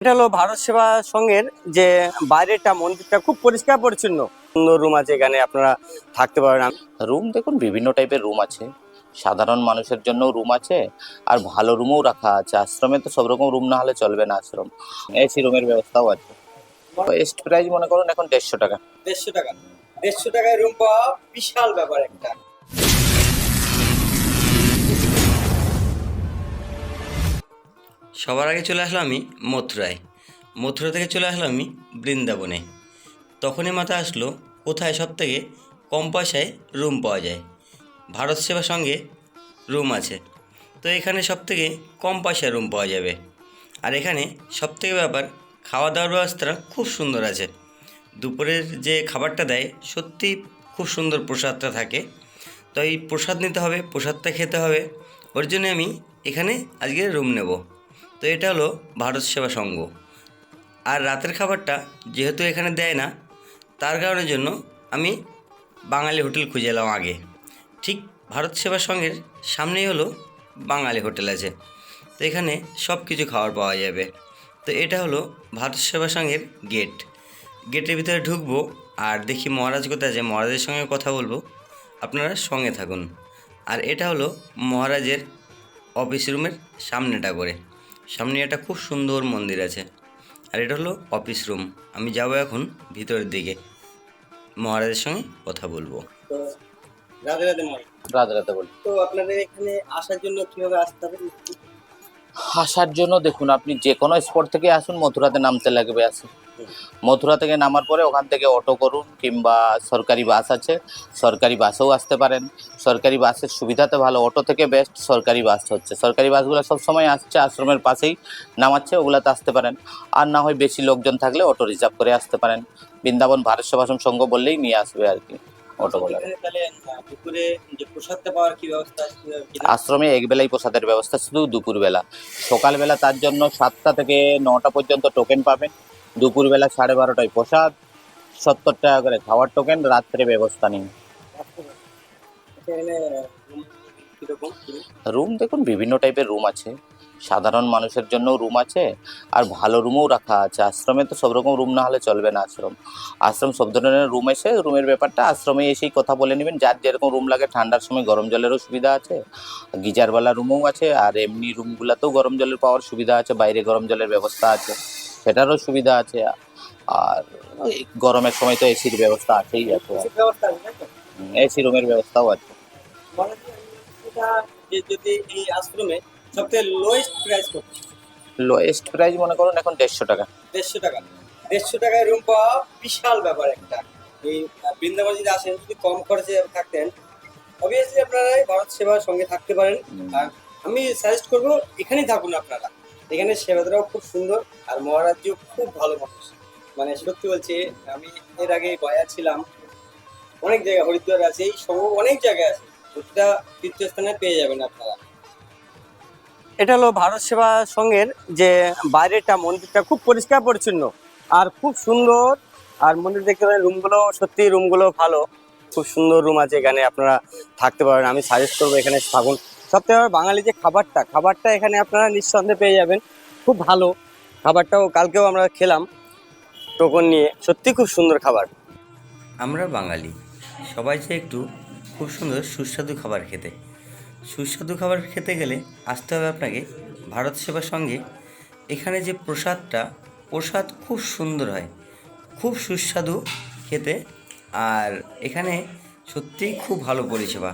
এটা হলো ভারত সেবা সংঘের যে বাইরেটা মন্দিরটা খুব পরিষ্কার পরিচ্ছন্ন। সুন্দর রুম আছে এখানে আপনারা থাকতে পারেন রুম দেখুন বিভিন্ন টাইপের রুম আছে। সাধারণ মানুষের জন্য রুম আছে আর ভালো রুমও রাখা আছে। আশ্রমে তো সব রকম রুম না হলে চলবে না আশ্রম। এসি রুমের ব্যবস্থাও আছে। এস্ট প্রাইস মনে করুন এখন দেড়শো টাকা। দেড়শো টাকা। দেড়শো টাকায় রুম পাওয়া বিশাল ব্যাপার একটা। সবার আগে চলে আসলাম আমি মথুরায়। মথুরা থেকে চলে আসলাম আমি বৃন্দাবনে। তখনই মাথায় আসলো কোথায় সব থেকে কম পয়সায় রুম পাওয়া যায়। ভারত সেবা সঙ্গে রুম আছে। তো এখানে সব থেকে কম পয়সায় রুম পাওয়া যাবে। আর এখানে সব থেকে ব্যাপার খাওয়া দাওয়ার ব্যবস্থাটা খুব সুন্দর আছে। দুপুরের যে খাবারটা দেয় সত্যি খুব সুন্দর প্রসাদটা থাকে। তো এই প্রসাদ নিতে হবে, প্রসাদটা খেতে হবে। ওর জন্য আমি এখানে আজকে রুম নেব। তো এটা হলো ভারত সেবা সংঘ। আর রাতের খাবারটা যেহেতু এখানে দেয় না, তার কারণের জন্য আমি বাঙালি হোটেল খুঁজে এলাম আগে। ঠিক ভারত সেবা সংঘের সামনেই হলো বাঙালি হোটেল আছে। তো এখানে সব কিছু খাবার পাওয়া যাবে। তো এটা হলো ভারত সেবা সংঘের গেট। গেটের ভিতরে ঢুকবো আর দেখি মহারাজ কোথায় আছে। মহারাজের সঙ্গে কথা বলব। আপনারা সঙ্গে থাকুন। আর এটা হলো মহারাজের অফিস রুমের সামনেটা করে। সামনে একটা খুব সুন্দর মন্দির আছে। আর এটা হলো অফিস রুম আমি যাব এখন ভিতরের দিকে। মহারাজের সঙ্গে কথা বলব। তো রাধে রাধে মহারাজ বলি তো আপনাদের এখানে আসার জন্য কীভাবে আসতে হবে? আসার জন্য দেখুন আপনি যে কোনো স্পট থেকে আসুন মথুরাতে নামতে লাগবে আসুন। মথুরা থেকে নামার পরে ওখান থেকে অটো করুন কিংবা সরকারি বাস আছে। সরকারি বাসেও আসতে পারেন। সরকারি বাসের সুবিধাতে ভালো। অটো থেকে বেস্ট সরকারি বাস হচ্ছে। সরকারি বাসগুলো সব সময় আসছে আশ্রমের পাশেই নামাচ্ছে ওগুলাতে আসতে পারেন। আর না হয় বেশি লোকজন থাকলে অটো রিজার্ভ করে আসতে পারেন। বৃন্দাবন ভারত সেবাশ্রম সংঘ বললেই নিয়ে আসবে আর কি কিনা? আশ্রমে একবেলাই প্রসাদের ব্যবস্থা শুধু দুপুরবেলা। সকালবেলা তার জন্য সাতটা থেকে নটা পর্যন্ত টোকেন পাবেন। দুপুরবেলা সাড়ে বারোটায় প্রসাদ, সত্তর টাকা করে খাওয়ার টোকেন রাত্রে ব্যবস্থা নেই রুম দেখুন, বিভিন্ন টাইপের রুম আছে। সাধারণ মানুষের জন্য রুম আছে, আর ভালো রুমও রাখা আছে। আশ্রমে তো সব রকম রুম না হলে চলবে না আশ্রম। আশ্রম সব ধরনের রুম এসে রুমের ব্যাপারটা আশ্রমে এসেই কথা বলে নেবেন। যার যেরকম রুম লাগে, ঠান্ডার সময় গরম জলেরও সুবিধা আছে। গিজারওয়ালা রুমও আছে, আর এমনি রুমগুলোতেও গরম জলের পাওয়ার সুবিধা আছে, বাইরে গরম জলের ব্যবস্থা আছে। সেটারও সুবিধা আছে আর গরমের সময় তো এসির ব্যবস্থা আছেই আছে? এসি রুমের ব্যবস্থাও আছে। যদি এই আশ্রমে সবথেকে লোয়েস্ট প্রাইস কত? লোয়েস্ট প্রাইস মনে করুন এখন দেড়শো টাকা। দেড়শো টাকা। দেড়শো টাকায় রুম পাওয়া বিশাল ব্যাপার একটা। এই বৃন্দাবন যদি আসেন যদি কম খরচে থাকতেন অবভিয়াসলি আপনারা ভারত সেবার সঙ্গে থাকতে পারেন। আর আমি সাজেস্ট করব এখানেই থাকুন আপনারা। এখানে সেবাদারাও খুব সুন্দর আর মহারাজ্য খুব ভালো মানুষ। মানে সত্যি বলছি, আমি এর আগে গয়া ছিলাম। অনেক জায়গায় হরিদ্বার আছে, এই সব অনেক জায়গায় আছে। প্রতিটা তীর্থস্থানে পেয়ে যাবেন আপনারা। এটা হলো ভারত সেবা সংঘের যে বাইরেটা মন্দিরটা খুব পরিষ্কার পরিচ্ছন্ন আর খুব সুন্দর। আর মন্দির দেখতে পারেন, রুমগুলো সত্যি রুমগুলো ভালো। খুব সুন্দর রুম আছে এখানে, আপনারা থাকতে পারেন। আমি সাজেস্ট করব এখানে থাকুন সবথেকে আমার বাঙালি যে খাবারটা খাবারটা এখানে আপনারা নিঃসন্দেহে পেয়ে যাবেন। খুব ভালো খাবারটাও কালকেও আমরা খেলাম টোকন নিয়ে। সত্যি খুব সুন্দর খাবার। আমরা বাঙালি, সবাই চাই একটু খুব সুন্দর সুস্বাদু খাবার খেতে। সুস্বাদু খাবার খেতে গেলে আসতে হবে আপনাকে ভারত সেবার সঙ্গে। এখানে যে প্রসাদটা, প্রসাদ খুব সুন্দর হয়, খুব সুস্বাদু খেতে। আর এখানে সত্যিই খুব ভালো পরিষেবা।